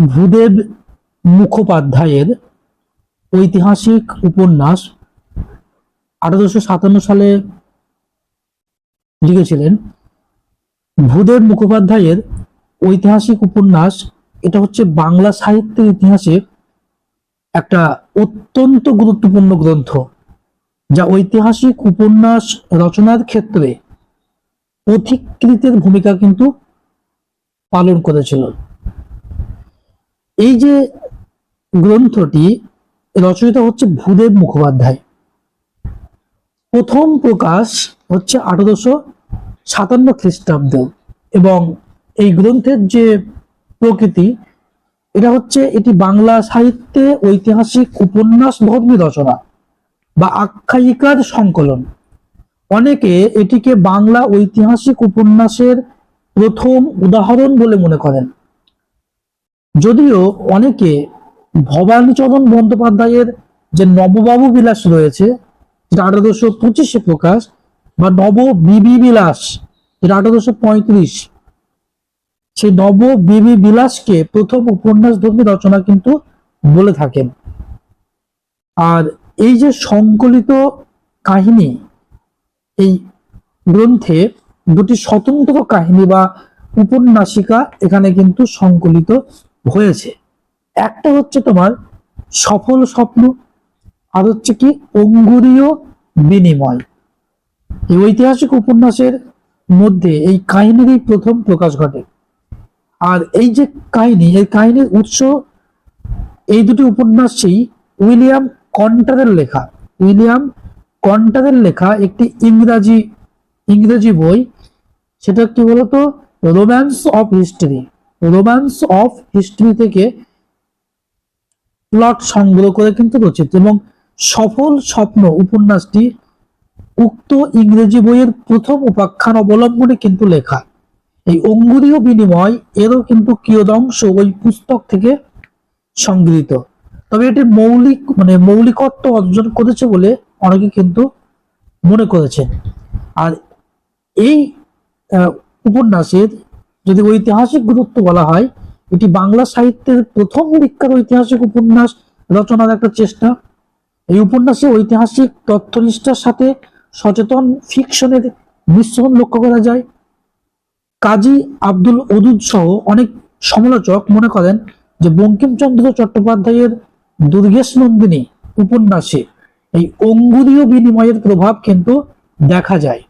ভূদেব মুখোপাধ্যায়ের ঐতিহাসিক উপন্যাস আঠারোশো সাতান্ন সালে লিখেছিলেন। ভূদেব মুখোপাধ্যায়ের ঐতিহাসিক উপন্যাস, এটা হচ্ছে বাংলা সাহিত্যের ইতিহাসে একটা অত্যন্ত গুরুত্বপূর্ণ গ্রন্থ, যা ঐতিহাসিক উপন্যাস রচনার ক্ষেত্রে পথিকৃতের ভূমিকা কিন্তু পালন করেছিল। এই যে গ্রন্থটি রচয়িতা হচ্ছে ভূদেব মুখোপাধ্যায়। প্রথম প্রকাশ হচ্ছে আঠারোশো সাতান্ন খ্রিস্টাব্দ এবং এই গ্রন্থের যে প্রকৃতি, এটা হচ্ছে এটি বাংলা সাহিত্যে ঐতিহাসিক উপন্যাস ধর্মী রচনা বা আখ্যায়িকার সংকলন। অনেকে এটিকে বাংলা ঐতিহাসিক উপন্যাসের প্রথম উদাহরণ বলে মনে করেন। যদিও অনেকে ভবানীচরণ বন্দ্যোপাধ্যায়ের যে নববাবু বিলাস রয়েছে, যেটা আঠারোশো পঁচিশে প্রকাশ, বা নব বিবি বিলাস, যেটা আঠারোশো পঁয়ত্রিশ, সেই নব বিবি বিলাসকে প্রথম উপন্যাস ধর্মী রচনা কিন্তু বলে থাকেন। আর এই যে সংকলিত কাহিনী, এই গ্রন্থে দুটি স্বতন্ত্র কাহিনী বা উপন্যাসিকা এখানে কিন্তু সংকলিত হয়েছে। একটা হচ্ছে তোমার সফল স্বপ্ন, আর হচ্ছে কি অঙ্গুরীয় বিনিময়। এই ঐতিহাসিক উপন্যাসের মধ্যে এই কাহিনীরই প্রথম প্রকাশ ঘটে। আর এই যে কাহিনী, এই কাহিনীর উৎস, এই দুটি উপন্যাসই উইলিয়াম কন্টারের লেখা। উইলিয়াম কন্টারের লেখা একটি ইংরাজি, ইংরেজি বই। সেটা কি বলতো? Romance of history romance of history থেকে প্লট সংগ্রহ করে কিন্তু রচিত এবং সফল স্বপ্ন উপন্যাসটি উক্ত ইংরেজি বইয়ের প্রথম উপাখ্যান অবলম্বনে কিন্তু লেখা। এই অঙ্গুরীয় বিনিময় এরও কিন্তু কিয়দংশ ওই পুস্তক থেকে সংগৃহীত। তবে এটি মৌলিক মানে মৌলিকত্ব অর্জন করেছে বলে অনেকে কিন্তু মনে করেছেন। আর এই উপন্যাসের যদি ঐতিহাসিক গুরুত্ব বলা হয়, এটি বাংলা সাহিত্যের প্রথম বিখ্যাত ঐতিহাসিক উপন্যাস রচনার একটা চেষ্টা। এই উপন্যাসে ঐতিহাসিক তথ্যনিষ্ঠার সাথে সচেতন ফিকশনের মিশ্রণ লক্ষ্য করা যায়। কাজী আব্দুল ওদুদ সহ অনেক সমালোচক মনে করেন যে বঙ্কিমচন্দ্র চট্টোপাধ্যায়ের দুর্গেশ নন্দিনী উপন্যাসে এই অঙ্গুরীয় বিনিময়ের প্রভাব কিন্তু দেখা যায়।